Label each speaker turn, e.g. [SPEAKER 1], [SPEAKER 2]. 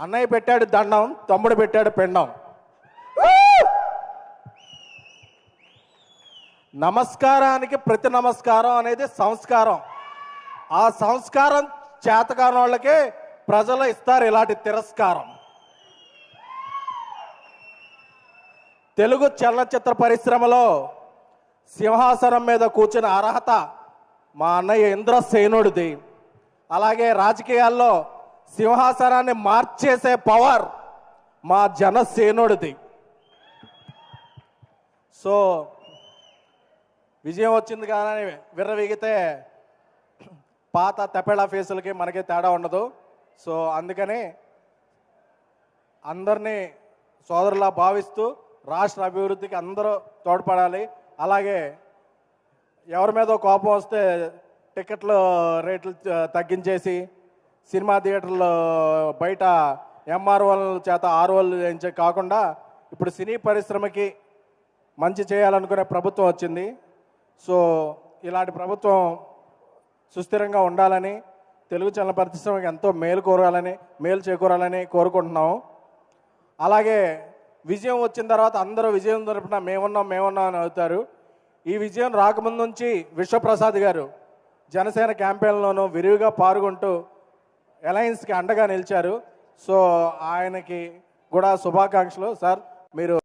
[SPEAKER 1] అన్నయ్య పెట్టాడు దండం తమ్ముడు పెట్టాడు పిండం. నమస్కారానికి ప్రతి నమస్కారం అనేది సంస్కారం. ఆ సంస్కారం చేతకాని వాళ్ళకే ప్రజలు ఇస్తారు ఇలాంటి తిరస్కారం. తెలుగు చలనచిత్ర పరిశ్రమలో సింహాసనం మీద కూర్చున్న అర్హత మా అన్నయ్య ఇంద్రసేనుడిది. అలాగే రాజకీయాల్లో సింహాసనాన్ని మార్చేసే పవర్ మా జనసేనుడిది. సో విజయం వచ్చింది కానీ విర్రవీగితే పాత తెపెళ ఫేసులకి మనకి తేడా ఉండదు. సో అందుకని అందరినీ సోదరులా భావిస్తూ రాష్ట్ర అభివృద్ధికి అందరూ తోడ్పడాలి. అలాగే ఎవరి మీద కోపం వస్తే టికెట్లు రేట్లు తగ్గించేసి సినిమా థియేటర్లో బయట ఎంఆర్ఓల చేత ఆర్ఓలు చేయించే కాకుండా ఇప్పుడు సినీ పరిశ్రమకి మంచి చేయాలనుకునే ప్రభుత్వం వచ్చింది. సో ఇలాంటి ప్రభుత్వం సుస్థిరంగా ఉండాలని తెలుగు చలన పరిశ్రమకి ఎంతో మేలు కోరాలని మేలు చేకూరాలని కోరుకుంటున్నాము. అలాగే విజయం వచ్చిన తర్వాత అందరూ విజయం తరపున మేమున్నాం మేమున్నాం అని అవుతారు. ఈ విజయం రాకముందు నుంచి విశ్వప్రసాద్ గారు జనసేన క్యాంపెయిన్లోనూ విరివిగా పాల్గొంటూ అలయన్స్కి అండగా నిలిచారు. సో ఆయనకి కూడా శుభాకాంక్షలు. సార్ మీరు